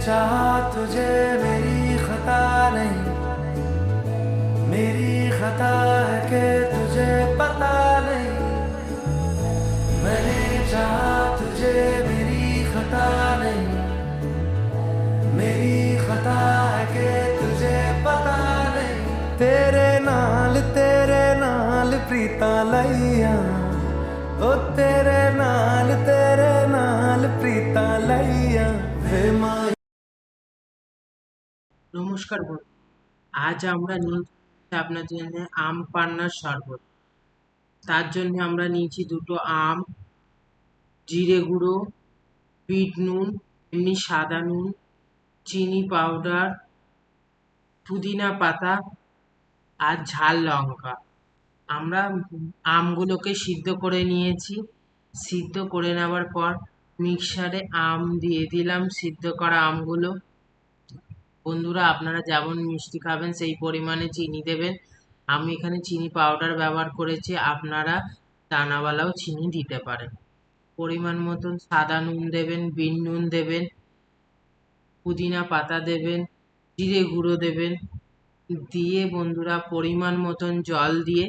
चाहा तुझे मेरी खता नहीं। मेरी खता है कि तुझे पता नहीं। मैंने चाहा तुझे मेरी खता नहीं। मेरी खता है कि तुझे पता नहीं। तेरे नाल तेरे नाल प्रीता लईया ओ तेरे नाल तेरे নমস্কার বন্ধু। আজ আমরা নিয়েছি আপনার জন্য আম পান্নার শরবত। তার জন্য আমরা নিয়েছি দুটো আম, জিরে গুঁড়ো, বিট নুন, এমনি সাদা নুন, চিনি পাউডার, পুদিনা পাতা আর ঝাল লঙ্কা। আমরা আমগুলোকে সিদ্ধ করে নিয়েছি। সিদ্ধ করে নেওয়ার পর মিক্সারে আম দিয়ে দিলাম, সিদ্ধ করা আমগুলো। বন্ধুরা আপনারা যেমন মিষ্টি খাবেন সেই পরিমাণে চিনি দেবেন আমি এখানে চিনি পাউডার ব্যবহার করেছি আপনারা দানাওয়ালাও চিনি দিতে পারেন পরিমাণ মতন সাদা নুন দেবেন বিন নুন দেবেন পুদিনা পাতা দেবেন জিরে গুঁড়ো দেবেন দিয়ে বন্ধুরা পরিমাণ মতন জল দিয়ে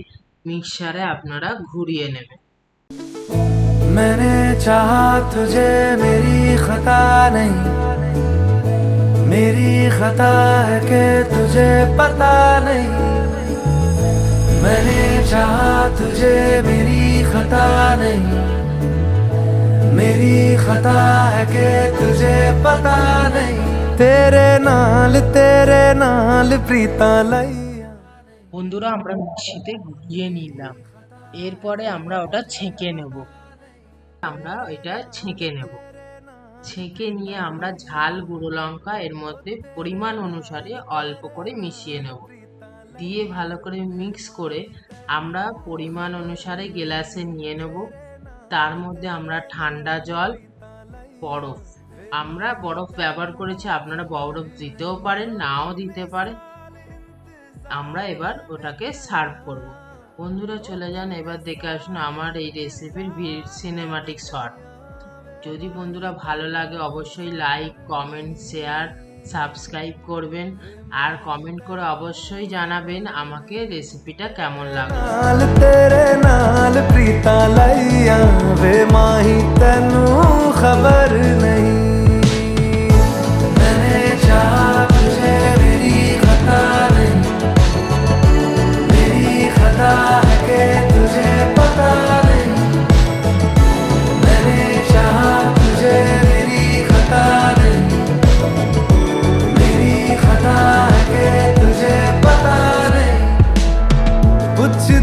মিক্সারে আপনারা ঘুরিয়ে নেবেন मैंने चाहा तुझे मेरी खता नहीं मेरी खता है कि तुझे पता नहीं मैंने चाहा तुझे मेरी खता नहीं मेरी खता है कि तुझे पता नहीं तेरे नाल तेरे नाल प्रीता लईया বন্ধুরা আমরা মিক্সিতে ঘুরিয়ে নিলাম এরপরে আমরা ওটা ছেঁকে নেব আমরা এটা ছেঁকে নেব ছেঁকে নিয়ে আমরা ঝাল, গুঁড়ো লঙ্কা এর মধ্যে পরিমাণ অনুসারে অল্প করে মিশিয়ে নেব। দিয়ে ভালো করে মিক্স করে আমরা পরিমাণ অনুসারে গ্লাসে নিয়ে নেব। তার মধ্যে আমরা ঠান্ডা জল, বরফ। আমরা বরফ ব্যবহার করেছি, আপনারা বরফ দিতেও পারেন, নাও দিতে পারেন। আমরা এবার ওটাকে সার্ভ করব। বন্ধুরা চলে যান, এবার দেখে আসুন আমার এই রেসিপির সিনেমাটিক শট যদি বন্ধুরা ভালো লাগে, অবশ্যই লাইক কমেন্ট শেয়ার সাবস্ক্রাইব করবেন। আর কমেন্ট করে অবশ্যই জানাবেন আমাকে রেসিপিটা কেমন লাগল।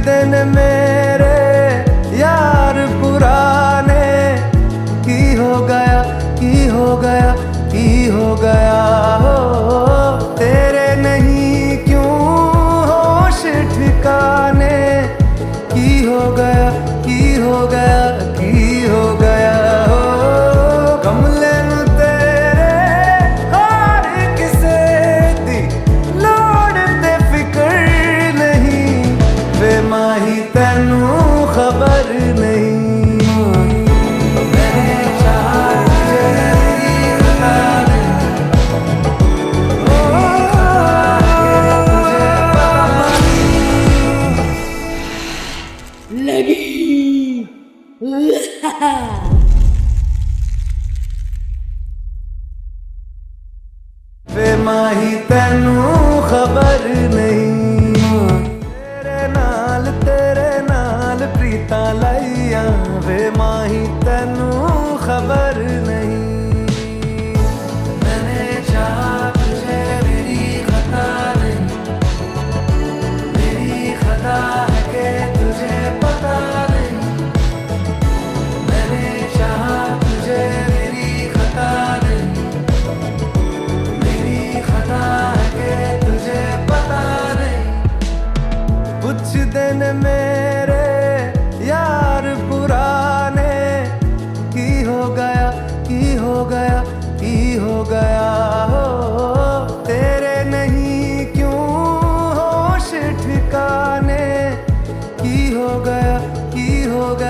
दिन मेरे ਵੇ ਮਾਹੀ, ਤੈਨੂੰ ਖਬਰ ਨਹੀਂ। ਤੇਰੇ ਨਾਲ ਤੇਰੇ ਨਾਲ ਪ੍ਰੀਤਾ ਲਈਆਂ। ਵੇ ਮਾਹੀ, ਤੈਨੂੰ ਖਬਰ ਨਹੀਂ। tenerme